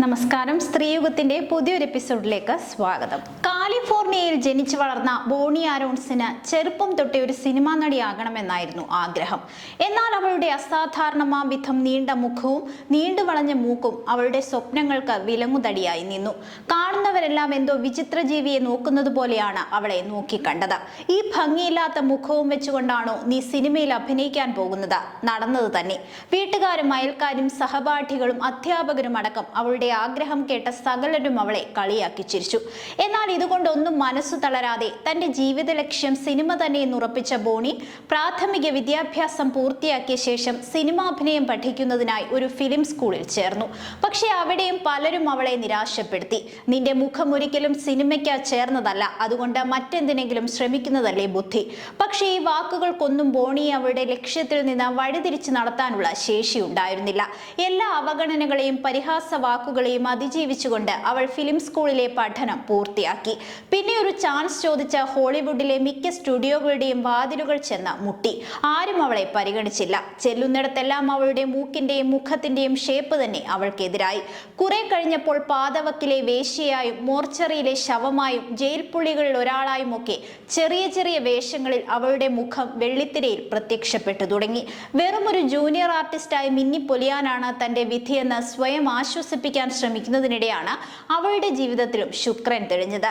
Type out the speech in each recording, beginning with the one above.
നമസ്കാരം. സ്ത്രീയുഗത്തിന്റെ പുതിയൊരു എപ്പിസോഡിലേക്ക് സ്വാഗതം. കാലിഫോർണിയയിൽ ജനിച്ചു വളർന്ന ബോണി ആരോൺസിന് ചെറുപ്പം തൊട്ടേ ഒരു സിനിമാ നടിയാകണമെന്നായിരുന്നു ആഗ്രഹം. എന്നാൽ അവളുടെ അസാധാരണമാവിധം നീണ്ട മുഖവും നീണ്ടു വളഞ്ഞ മൂക്കും അവളുടെ സ്വപ്നങ്ങൾക്ക് വിലങ്ങുതടിയായി നിന്നു. കാണുന്നവരെല്ലാം എന്തോ വിചിത്ര ജീവിയെ നോക്കുന്നത് പോലെയാണ് അവളെ നോക്കിക്കണ്ടത്. ഈ ഭംഗിയില്ലാത്ത മുഖവും വെച്ചുകൊണ്ടാണോ നീ സിനിമയിൽ അഭിനയിക്കാൻ പോകുന്നത്? നടന്നത് തന്നെ. വീട്ടുകാരും അയൽക്കാരും സഹപാഠികളും അധ്യാപകരും അടക്കം അവളുടെ ആഗ്രഹം കേട്ട സകലരും അവളെ കളിയാക്കി ചിരിച്ചു. എന്നാൽ ഇതുകൊണ്ടൊന്നും മനസ്സു തളരാതെ തന്റെ ജീവിത ലക്ഷ്യം സിനിമ തന്നെ എന്ന് ഉറപ്പിച്ച ബോണി പ്രാഥമിക വിദ്യാഭ്യാസം പൂർത്തിയാക്കിയ ശേഷം സിനിമാഭിനയം പഠിക്കുന്നതിനായി ഒരു ഫിലിം സ്കൂളിൽ ചേർന്നു. പക്ഷേ അവിടെയും പലരും അവളെ നിരാശപ്പെടുത്തി. നിന്റെ മുഖം ഒരിക്കലും സിനിമയ്ക്ക് ചേർന്നതല്ല. അതുകൊണ്ട് മറ്റെന്തിനെങ്കിലും ശ്രമിക്കുന്നതല്ലേ ബുദ്ധി. പക്ഷേ ഈ വാക്കുകൾക്കൊന്നും ബോണി അവളുടെ ലക്ഷ്യത്തിൽ നിന്ന് വഴിതിരിച്ച് നടത്താനുള്ള ശേഷി ഉണ്ടായിരുന്നില്ല എല്ലാ അവഗണനകളെയും പരിഹാസ വാക്കുകളെയും അതിജീവിച്ചുകൊണ്ട് അവൾ ഫിലിം സ്കൂളിലെ പഠനം പൂർത്തിയാക്കി. പിന്നെ ഒരു ചാൻസ് ചോദിച്ച ഹോളിവുഡിലെ മിക്ക സ്റ്റുഡിയോകളുടെയും വാതിലുകൾ ചെന്ന് മുട്ടി. ആരും അവളെ പരിഗണിച്ചില്ല. ചെല്ലുന്നിടത്തെല്ലാം അവളുടെ മൂക്കിന്റെയും മുഖത്തിന്റെയും ഷേപ്പ് തന്നെ അവൾക്കെതിരായി. കുറെ കഴിഞ്ഞപ്പോൾ പാതവക്കിലെ വേശ്യയായും മോർച്ചറിയിലെ ശവമായും ജയിൽ പുള്ളികളിൽ ഒരാളായും ഒക്കെ ചെറിയ ചെറിയ വേഷങ്ങളിൽ അവളുടെ മുഖം വെള്ളിത്തിരയിൽ പ്രത്യക്ഷപ്പെട്ടു തുടങ്ങി. വെറും ഒരു ജൂനിയർ ആർട്ടിസ്റ്റായി മിന്നിപ്പൊലിയാനാണ് തന്റെ വിധിയെന്ന് സ്വയം ആശ്വസിപ്പിക്കാൻ ശ്രമിക്കുന്നതിനിടെയാണ് അവളുടെ ജീവിതത്തിലും ശുക്രൻ തെളിഞ്ഞത്.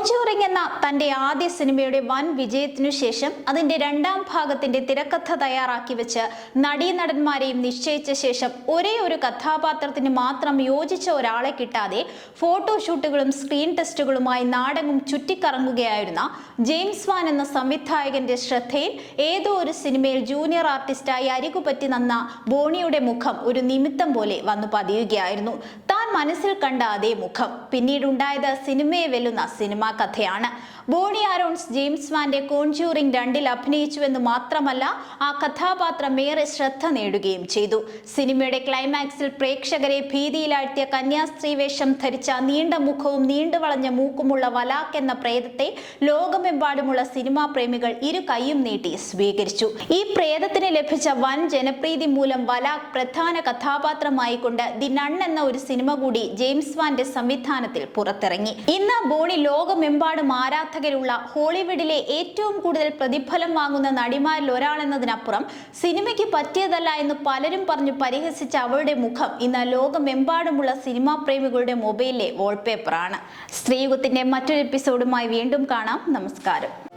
കോൺചൂറിംഗ് എന്ന തന്റെ ആദ്യ സിനിമയുടെ വൻ വിജയത്തിനു ശേഷം അതിന്റെ രണ്ടാം ഭാഗത്തിന്റെ തിരക്കഥ തയ്യാറാക്കി വെച്ച് നടീനടന്മാരെയും നിശ്ചയിച്ച ശേഷം ഒരേ ഒരു കഥാപാത്രത്തിന് മാത്രം യോജിച്ച ഒരാളെ കിട്ടാതെ ഫോട്ടോഷൂട്ടുകളും സ്ക്രീൻ ടെസ്റ്റുകളുമായി നാടകം ചുറ്റിക്കറങ്ങുകയായിരുന്ന ജെയിംസ് വാൻ എന്ന സംവിധായകന്റെ ശ്രദ്ധയിൽ ഏതോ ഒരു സിനിമയിൽ ജൂനിയർ ആർട്ടിസ്റ്റായി അരികുപറ്റി നന്ന ബോണിയുടെ മുഖം ഒരു നിമിത്തം പോലെ വന്നു പതിയുകയായിരുന്നു. താൻ മനസ്സിൽ കണ്ട അതേ മുഖം. പിന്നീടുണ്ടായത് സിനിമയെ വെല്ലുന്ന സിനിമാ കഥയാണ്. ബോണി ആരോൺസ് ജെയിംസ് വാന്റെ കോൺജ്യൂറിംഗ് രണ്ടിൽ അഭിനയിച്ചുവെന്ന് മാത്രമല്ല ആ കഥാപാത്രം ഏറെ ശ്രദ്ധ നേടുകയും ചെയ്തു. സിനിമയുടെ ക്ലൈമാക്സിൽ പ്രേക്ഷകരെ ഭീതിയിലാഴ്ത്തിയ കന്യാസ്ത്രീ വേഷം ധരിച്ച നീണ്ട മുഖവും നീണ്ടുവളഞ്ഞ മൂക്കുമുള്ള വലാഖ് എന്ന പ്രേതത്തെ ലോകമെമ്പാടുമുള്ള സിനിമാ പ്രേമികൾ ഇരു കൈയും നീട്ടി സ്വീകരിച്ചു. ഈ പ്രേതത്തിന് ലഭിച്ച വൻ ജനപ്രീതി മൂലം വലാഖ് പ്രധാന കഥാപാത്രമായിക്കൊണ്ട് ദി നൺ എന്ന ഒരു സിനിമ കൂടി ജെയിംസ് വാന്റെ സംവിധാനത്തിൽ പുറത്തിറങ്ങി. ഇന്ന് ബോണി ലോകമെമ്പാടും ആരാധകരുള്ള ഹോളിവുഡിലെ ഏറ്റവും കൂടുതൽ പ്രതിഫലം വാങ്ങുന്ന നടിമാരിൽ ഒരാളെന്നതിനപ്പുറം സിനിമയ്ക്ക് പറ്റിയതല്ല എന്ന് പലരും പറഞ്ഞു പരിഹസിച്ച അവളുടെ മുഖം ഇന്ന് ലോകമെമ്പാടുമുള്ള സിനിമാ പ്രേമികളുടെ മൊബൈലിലെ വാൾപേപ്പറാണ് സ്ത്രീയുഗത്തിന്റെ മറ്റൊരു എപ്പിസോഡുമായി വീണ്ടും കാണാം. നമസ്കാരം.